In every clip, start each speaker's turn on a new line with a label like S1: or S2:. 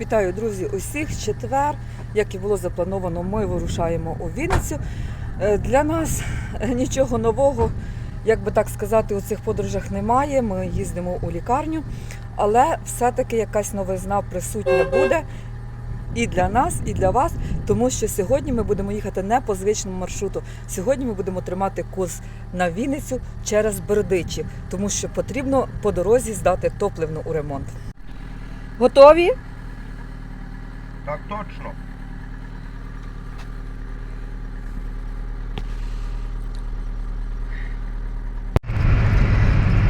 S1: Вітаю, друзі, усіх четвер. Як і було заплановано, ми вирушаємо у Вінницю. Е, Для нас е, нічого нового, як би так сказати, у цих подорожах немає. Ми їздимо у лікарню, але все-таки якась новизна присутня буде і для нас, і для вас, тому що сьогодні ми будемо їхати не по звичному маршруту. Сьогодні ми будемо тримати курс на Вінницю через Бердичів, тому що потрібно по дорозі здати топливну у ремонт. Готові?
S2: Так точно.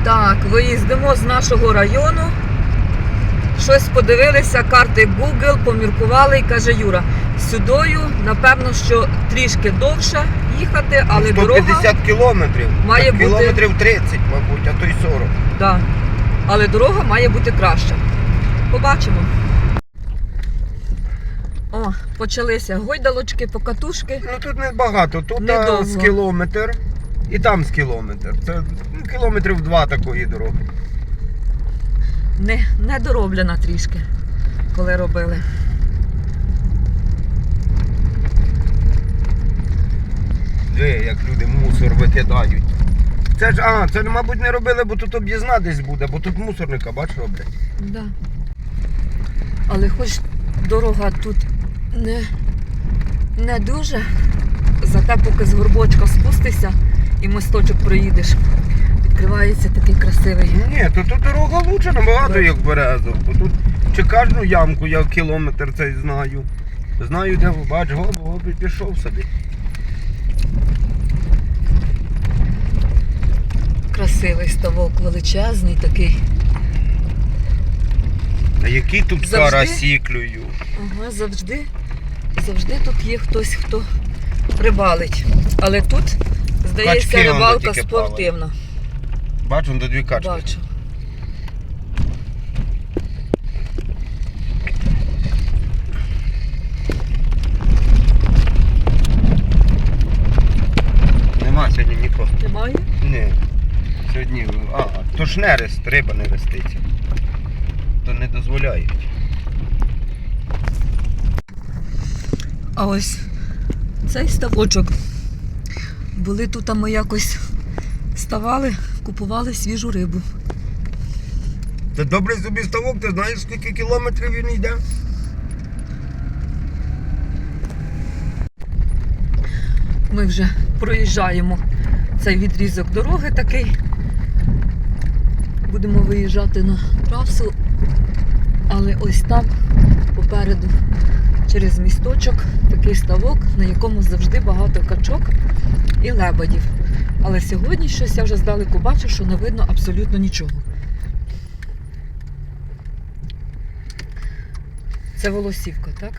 S1: Так, виїздимо з нашого району. Щось подивилися, карти Google, поміркували і каже Юра, сюдою, напевно, що трішки довше їхати, але дорога.
S2: 150 кілометрів.
S1: має
S2: Так,
S1: бути-
S2: Кілометрів 30, мабуть, а то й 40.
S1: Да. Але дорога має бути краща. Побачимо. О, почалися гойдалочки, покатушки.
S2: Ну тут не багато. Тут
S1: Недовго.
S2: а, з кілометр і там з кілометр. Це ну, кілометрів два такої дороги.
S1: Не, не дороблена трішки, коли робили.
S2: Диви, як люди мусор викидають. Це ж, а, це, мабуть, не робили, бо тут об'їзна десь буде, бо тут мусорника, бач, роблять.
S1: Да. Але хоч дорога тут не, не дуже, зате поки з горбочка спустишся і мосточок проїдеш, відкривається такий красивий.
S2: Ні, то тут дорога лучше набагато, як Березов. Бо тут чи кожну ямку я кілометр цей знаю. Знаю, де бач, гоп, гоп, і пішов собі.
S1: Красивий ставок, величезний такий.
S2: А які тут
S1: Завжди?
S2: карасі клюють?
S1: Ага, завжди, завжди тут є хтось, хто рибалить. Але тут, здається,
S2: Качки,
S1: рибалка
S2: тільки
S1: спортивна.
S2: Бачу, до дві качки.
S1: Бачу.
S2: Нема сьогодні нікого.
S1: Немає?
S2: Ні. Сьогодні. А, то ж нерест, риба не реститься. То не дозволяють.
S1: А ось цей ставочок. Були тут, а ми якось ставали, купували свіжу рибу.
S2: Це добрий собі ставок, ти знаєш скільки кілометрів він йде?
S1: Ми вже проїжджаємо цей відрізок дороги такий. Будемо виїжджати на трасу, але ось там попереду через місточок такий ставок, на якому завжди багато качок і лебедів. Але сьогодні щось я вже здалеку бачу, що не видно абсолютно нічого. Це волосівка, так?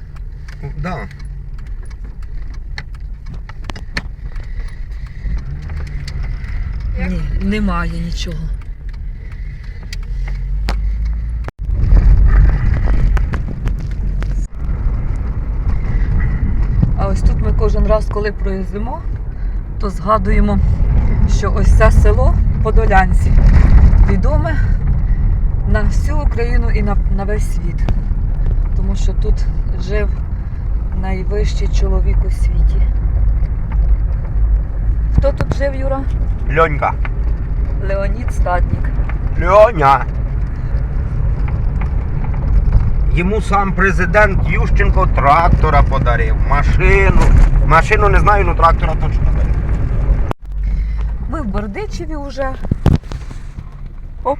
S2: Так. Да.
S1: Ні, немає нічого. А ось тут ми кожен раз, коли проїздимо, то згадуємо, що ось це село Подолянці відоме на всю Україну і на, на весь світ. Тому що тут жив найвищий чоловік у світі. Хто тут жив, Юра?
S2: Льонька.
S1: Леонід Статнік.
S2: Льоня. Йому сам президент Ющенко трактора подарив, машину. Машину не знаю, але трактора точно подарив.
S1: Ми в Бердичеві вже. Оп.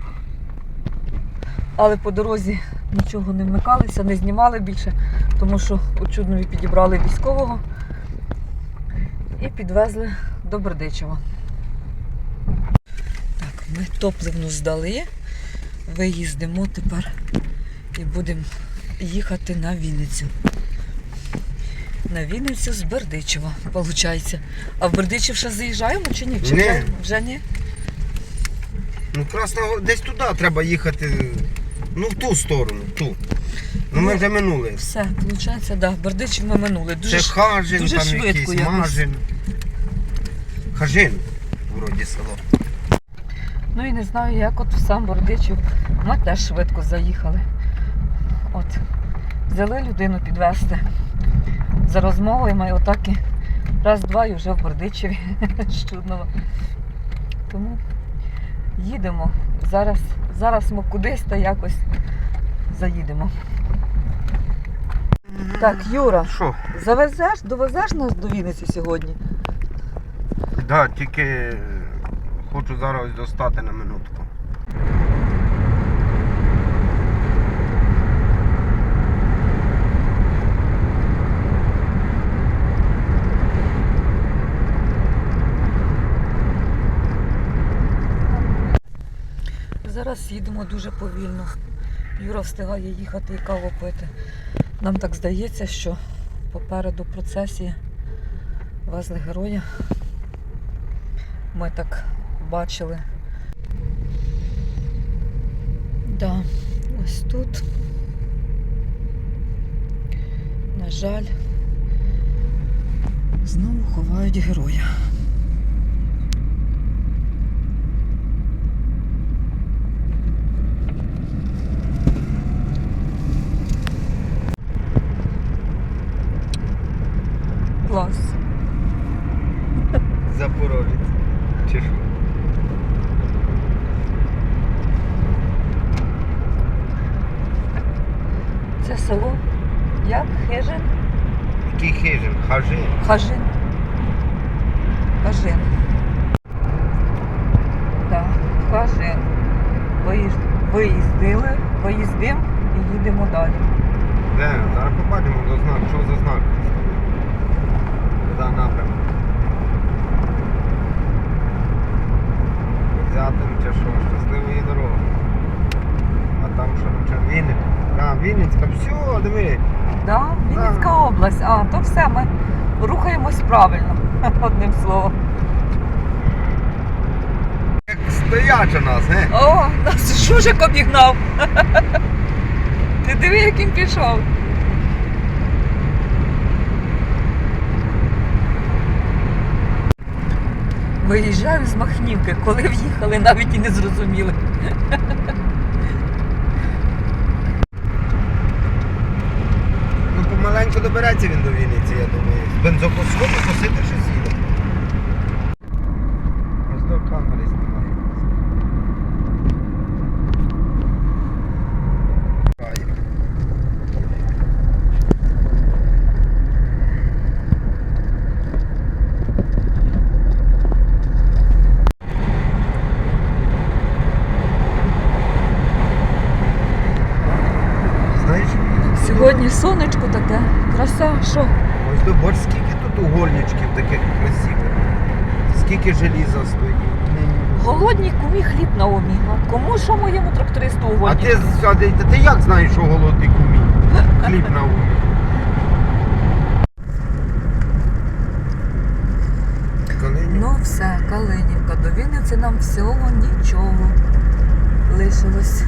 S1: Але по дорозі нічого не вмикалися, не знімали більше, тому що у Чуднові підібрали військового і підвезли до Бердичева. Так, ми топливну здали. Виїздимо тепер і будемо їхати на Вінницю. На Вінницю з Бердичева, виходить. А в Бердичів ще заїжджаємо чи ні? Чи
S2: Ні.
S1: вже- вже ні?
S2: Ну, красно, десь туди треба їхати. Ну, в ту сторону, в ту. Ну, ми
S1: Ну,
S2: вже минули.
S1: Все, виходить, так. Да, Бердичів ми минули. Дуже
S2: Це Хажин,
S1: дуже
S2: там
S1: швидко
S2: якийсь
S1: якось.
S2: Мажин. Хажин, вроді село.
S1: Ну і не знаю, як от в сам Бердичів. Ми теж швидко заїхали. От. взяли людину підвезти за розмовою, ми отак і раз-два і вже в Бердичеві з Чуднова. Тому їдемо. Зараз, зараз ми кудись та якось заїдемо. Так, Юра,
S2: Що?
S1: завезеш, довезеш нас до Вінниці сьогодні?
S2: Да, тільки хочу зараз достати на минутку.
S1: Зараз їдемо дуже повільно. Юра встигає їхати і каву пити. Нам так здається, що попереду процесії везли героя. Ми так бачили. Да, ось тут. На жаль, знову ховають героя. Клас.
S2: Запорожець. Чи що?
S1: Це село. Як? Хижин?
S2: Який хижин? Хажин.
S1: Хажин. Хажин. Хажин. Виїздили, виїздимо і їдемо далі.
S2: Де? Зараз побачимо до знак. Що за знак? Куди напрямок? Взятим чи що? Щасливої дороги. А там що? Вінниця. А, Вінницька, все, диви.
S1: Да? Вінницька область. А, то все, ми рухаємось правильно, одним словом.
S2: Як стоять у нас, не?
S1: О, нас Жужик обігнав. Ти диви, як він пішов. Виїжджаю з Махнівки, коли в'їхали, навіть і не зрозуміли.
S2: Ну помаленьку добереться він до Вінниці, я думаю. З бензокосходу косити щось їде. Ось до камери знімає. Ай. Знаєш,
S1: Сьогодні сонечко таке, Краса, що?
S2: ось до борщ, скільки тут угольничків таких красивих. Скільки желіза стоїть.
S1: Голодні кумі хліб на умі. Кому що моєму трактористу
S2: А
S1: угодні?
S2: ти, а ти, ти як знаєш, що голодний кумі? Хліб на умі.
S1: Ну все, Калинівка, до Вінниці нам всього нічого лишилось.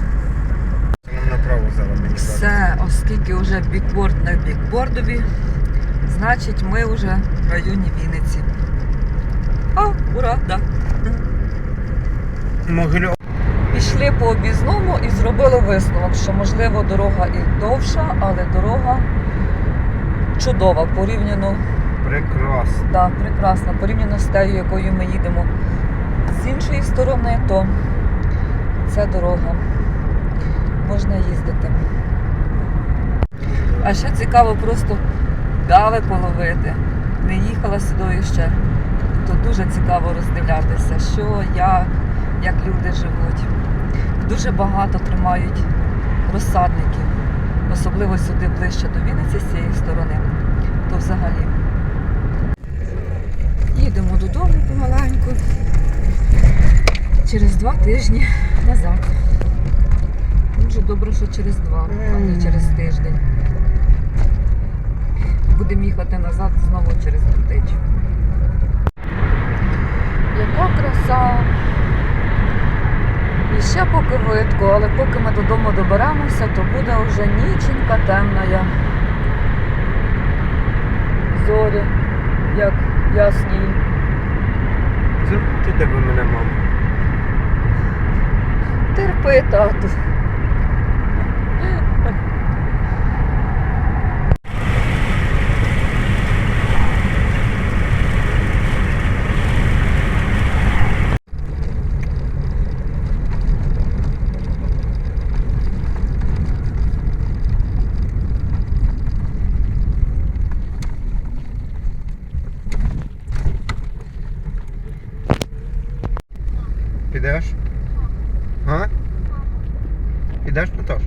S2: Це нам направо зараз мені дати.
S1: Все, оскільки вже бікборд на бікбордові, значить ми вже в районі Вінниці. А, ура, да.
S2: Могильов.
S1: Пішли по об'їзному і зробили висновок, що можливо дорога і довша, але дорога чудова порівняно,
S2: Прекрасно.
S1: да, прекрасна, порівняно з тією, якою ми їдемо. З іншої сторони, то ця дорога можна їздити. А ще цікаво просто гави половити. Не їхала сюди ще. То дуже цікаво роздивлятися, що я, як люди живуть. Дуже багато тримають розсадників, особливо сюди ближче до Вінниці з цієї сторони, то взагалі. Їдемо додому помаленьку. Через два тижні назад. Дуже добре, що через два, а не через тиждень. Будемо їхати назад знову через Бертич. Яка краса! І ще поки видко, але поки ми додому доберемося, то буде вже ніченька темна. Зорі, як ясні.
S2: Ти де би мене, мама?
S1: Терпи, тату. Ideias? Hã? Ideias, Pontos?